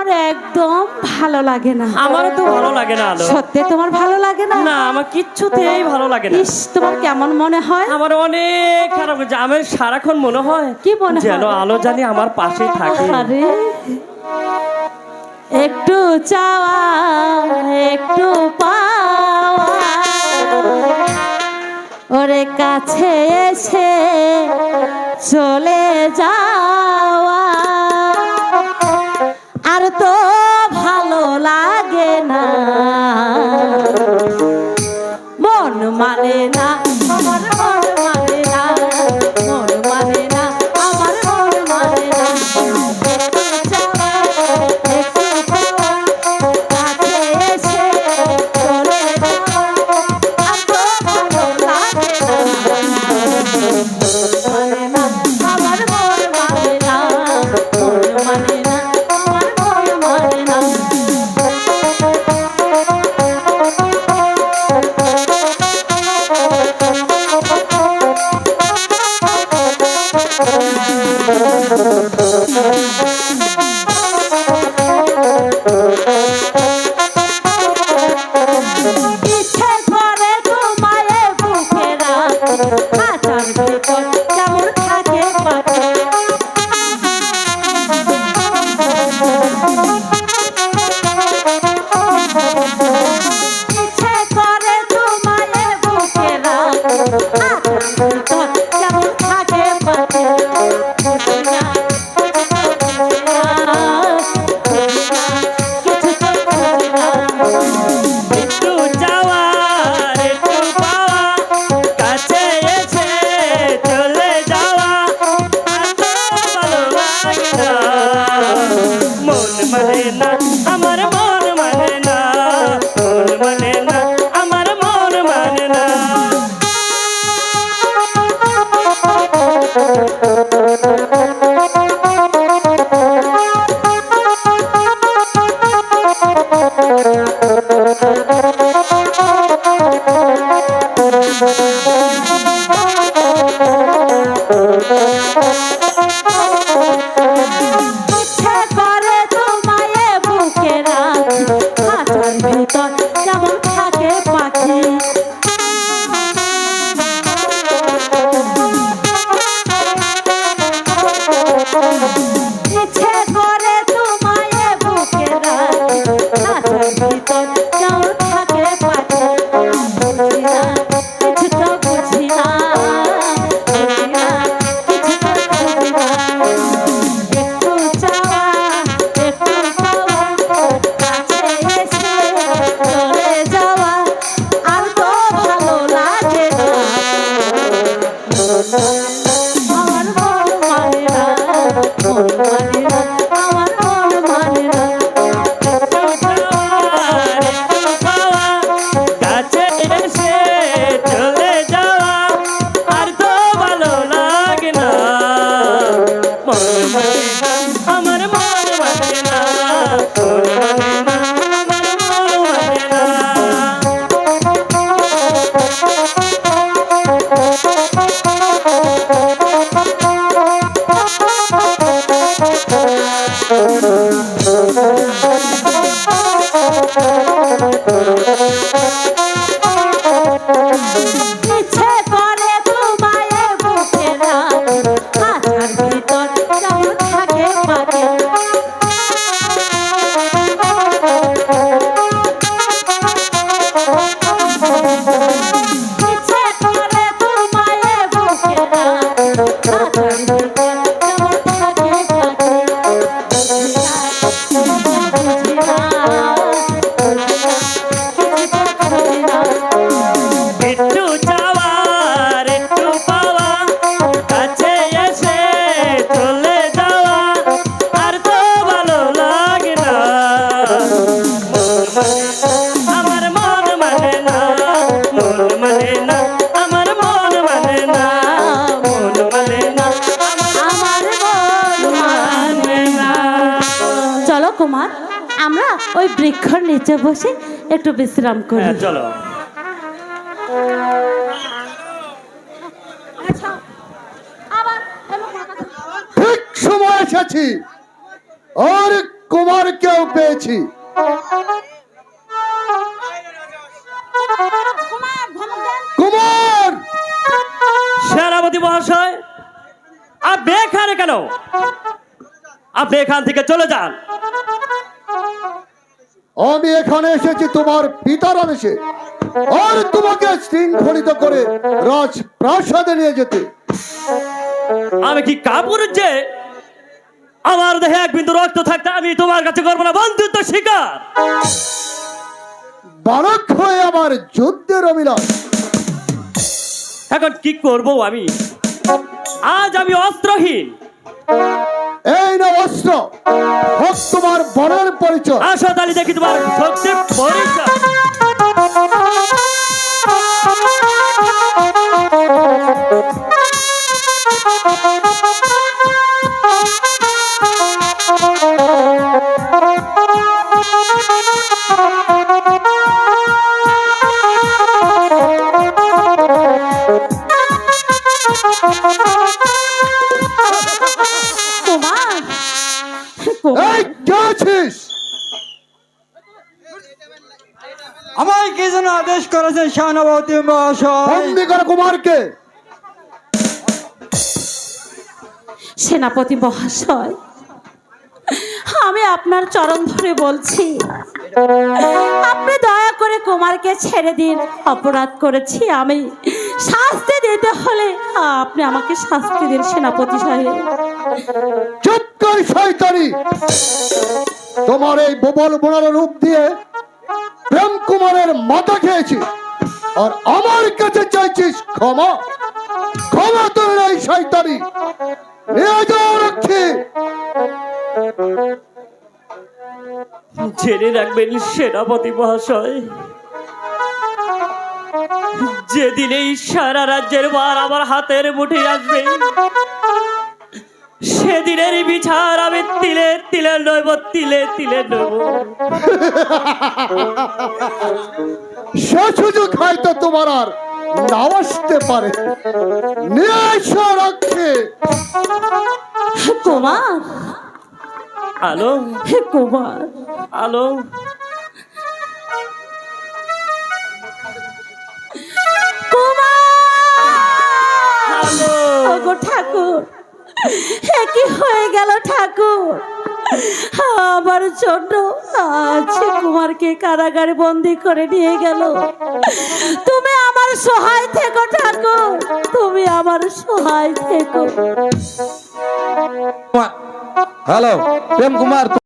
আমার একদম ভালো লাগে না। আমার তো ভালো লাগে না আলো। সত্যি তোমার ভালো লাগে না? না আমার কিচ্ছুতেই ভালো লাগে না। ইস তোমার কেমন মনে হয়? আমার অনেক খারাপ যে আমার সারাক্ষণ মনে হয় কি মনে হয়? যেন আলো জানি আমার পাশে থাকে। আরে একটু চাওয়া একটু পাওয়া। ওরে কাছে এসে চলে যা। আমার তো ভালো লাগে না। মন মানে না মরে না আমার মন Mm-hmm. চলো কুমার আমরা ওই বৃক্ষর নিচে বসে একটু বিশ্রাম করি। হ্যাঁ, চলো। ঠিক সময় এসেছি। আর কুমারকেও পেয়েছি। কুমার! সেনাপতি মহাশয় আপনি এখানে কেন? আপনি এখান থেকে চলে যান। আমি এখানে এসেছি তোমার পিতার আদেশে। আর তোমাকে শৃঙ্খলিত করে রাজ প্রাসাদে নিয়ে যেতে। আমি কি কাপুর যে? আমার দেহে এক বিন্দু রক্ত থাকতে আমি তোমার কাছে করব না বন্ধুত্ব শিকার। বালক হয়ে আমার যুদ্ধের অভিলাষ। এখন কি করব আমি? আজ আমি অস্ত্রহীন। এই না অস্ত্র। বনের পরিচয়। আসো তালি দেখি তোমার শক্তির পরিচয়। আছিস? আমায় কি যেন আদেশ করেছেন শাহনবতী মহাশয় বন্দি কুমারকে। সেনাপতি মহাশয় আমি আপনার চরণ ধরে বলছি আপনি দয়া করে কুমারকে ছেড়ে দিন। অপরাধ করেছি আমি। শাস্তি দিতে হলে আপনি আমাকে শাস্তি দিন সেনাপতি সাহেব। চুপ কর শয়তানি। তোমার এই বোবল বোনার রূপ দিয়ে প্রেম কুমারের মাথা খেয়েছি। আর আমার কাছে চাইছিস ক্ষমা। ক্ষমা তোর এই শয়তানি। নিয়ে যাও রক্ষী। জেনে রাখবেন সেনাপতি মহাশয়, যেদিন এই সারা রাজ্যের বার আমার হাতের মুঠে আসবে সেদিনের বিচার আমি তিলে তিলে নইব তিলে তিলে নইব। সে সুযোগ হয়তো তোমার আর নাও আসতে পারে। নিয়ে এসো রক্ষী। কুমার। আলো। কুমার। আলো। কুমার! আলো। ঠাকুর। এ কি হয়ে গেল ঠাকুর। আমার জন্য আছে কুমারকে কারাগারে বন্দি করে নিয়ে গেল। তুমি আমার সহায় থেকো ঠাকুর, তুমি আমার সহায় থেকো। হ্যালো, প্রেম কুমার